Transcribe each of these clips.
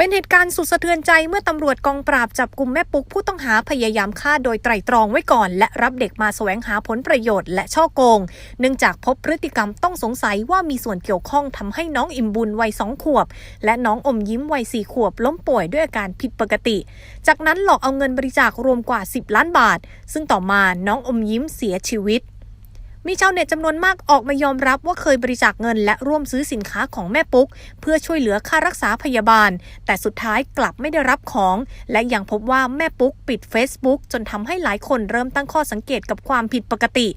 เป็นเหตุการณ์สุดสะเทือนใจเมื่อตำรวจกองปราบจับกลุ่มแม่ปุ๊กผู้ต้องหาพยายามฆ่าโดยไตร่ตรองไว้ก่อน และรับเด็กมาแสวงหาผลประโยชน์และช่อโกง เนื่องจากพบพฤติกรรมต้องสงสัยว่ามีส่วนเกี่ยวข้องทำให้น้องอิ่มบุญวัยสองขวบ และน้องอมยิ้มวัยสี่ขวบ ล้มป่วยด้วยอาการผิดปกติ จากนั้นหลอกเอาเงินบริจาครวมกว่า 10 ล้านบาท ซึ่งต่อมาน้องอมยิ้มเสียชีวิต มีชาวเน็ตจำนวนมากออกมายอมรับว่าเคยบริจาคเงิน และร่วมซื้อสินค้าของแม่ปุ๊ก เพื่อช่วยเหลือค่ารักษาพยาบาล แต่สุดท้ายกลับไม่ได้รับของ และยังพบว่าแม่ปุ๊กปิด Facebook จนทำให้หลายคนเริ่มตั้งข้อสังเกตกับความผิดปกติ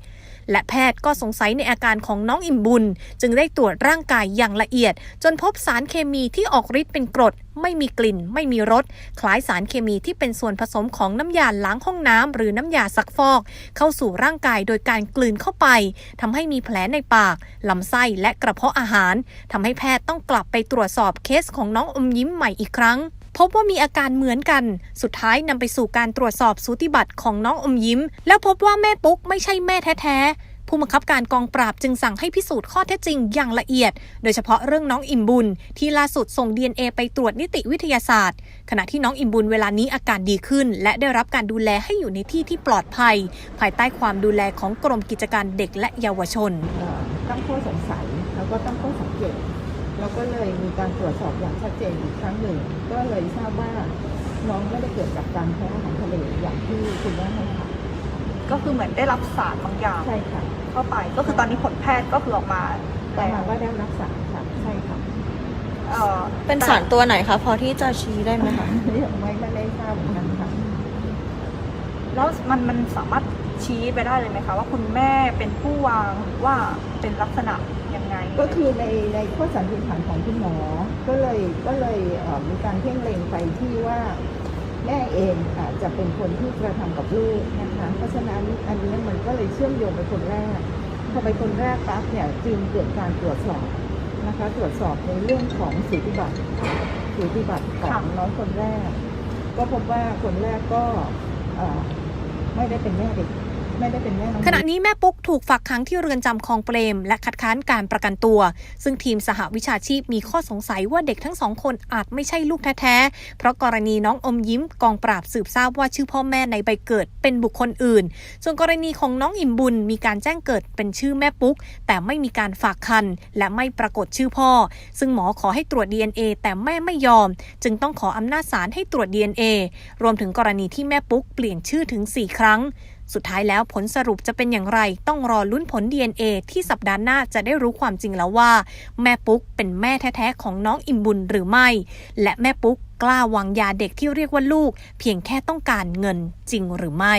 และแพทย์ก็สงสัยในอาการของน้องอิ่มบุญ จึงได้ตรวจร่างกายอย่างละเอียด จนพบสารเคมีที่ออกฤทธิ์เป็นกรด ไม่มีกลิ่น ไม่มีรสคล้ายสารเคมีที่เป็นส่วนผสมของน้ำยาล้างห้องน้ำหรือน้ำยาซักฟอก เข้าสู่ร่างกายโดยการกลืนเข้าไปทำให้มีแผลในปากลำไส้และกระเพาะอาหารทำให้แพทย์ต้องกลับไปตรวจสอบเคสของน้องอมยิ้มใหม่อีกครั้ง พบว่ามีอาการเหมือนกัน สุดท้ายนำไปสู่การตรวจสอบสูติบัตรของน้องอมยิ้ม แล้วพบว่าแม่ปุ๊กไม่ใช่แม่แท้ๆ ผู้บังคับการกองปราบจึงสั่งให้พิสูจน์ข้อเท็จจริงอย่างละเอียด โดยเฉพาะเรื่องน้องอิ่มบุญ ที่ล่าสุดส่ง DNA ไปตรวจนิติวิทยาศาสตร์ ขณะที่น้องอิ่มบุญเวลานี้อาการดีขึ้น และได้รับการดูแลให้อยู่ในที่ที่ปลอดภัย ภายใต้ความดูแลของกรมกิจการเด็กและเยาวชนเอ่อตั้งข้อสงสัยแล้วก็ตั้งข้อสังเกต เราก็เลยมีการตรวจสอบอย่างชัดเจนอีกครั้งหนึ่ง ก็เลยทราบว่าน้องไม่ได้เกิดจากการแพ้อาหารทะเลอย่างที่คุณแม่ให้ข่าวก็คือเหมือนได้รับสารบางอย่างใช่ค่ะเข้าไป ก็คือตอนนี้ผลแพทย์ก็คือออกมาแต่แต่ว่าได้รักษาค่ะใช่ค่ะเอ่อเป็นสารตัวไหนคะพอที่จะชี้ได้ไหมคะยังไม่ไม่ได้ทราบเหมือนกันค่ะแล้วมันมันสามารถ ชี้ไปได้เลยไหมคะว่าคุณแม่เป็นผู้วางหรือว่าเป็นลักษณะยังไง ก็คือในในข้อสันนิษฐานของคุณหมอ ก็เลยก็เลยเอ่อมีการเพ่งเล็งไปที่ว่าแม่เองอาจจะเป็นคนที่กระทำกับลูกนะคะ เพราะฉะนั้นอันนี้มันก็เลยเชื่อมโยงไปคนแรก พอไปคนแรกปั๊บเนี่ยจึงเกิดการตรวจสอบนะคะ ตรวจสอบในเรื่องของสูติบัตรสูติบัตรของค่ะ น้องคนแรก ก็พบว่าคนแรกก็เอ่อไม่ได้เป็นแม่เด็ก ไม่ได้เป็นแม่น้องขณะนี้แม่ปุ๊กถูกฝากขังที่เรือนจำคลองเปรม และคัดค้านการประกันตัว ซึ่งทีมสหวิชาชีพมีข้อสงสัยว่าเด็กทั้งสองคนอาจไม่ใช่ลูกแท้ๆ เพราะกรณีน้องอมยิ้มกองปราบสืบทราบว่าชื่อพ่อแม่ในใบเกิดเป็นบุคคลอื่น ส่วนกรณีของน้องอิ่มบุญมีการแจ้งเกิดเป็นชื่อแม่ปุ๊ก แต่ไม่มีการฝากคันและไม่ปรากฏชื่อพ่อ ซึ่งหมอขอให้ตรวจ DNA แต่แม่ไม่ยอม จึงต้องขออำนาจศาลให้ตรวจ DNA รวมถึงกรณีที่แม่ปุ๊กเปลี่ยนชื่อถึง 4 ครั้ง สุดท้ายแล้วผลสรุปจะเป็นอย่างไร ต้องรอลุ้นผล DNA ที่สัปดาห์หน้าจะได้รู้ความจริงแล้วว่า แม่ปุ๊กเป็นแม่แท้ๆของน้องอิ่มบุญหรือไม่ และแม่ปุ๊กกล้าวางยาเด็กที่เรียกว่าลูก เพียงแค่ต้องการเงินจริงหรือไม่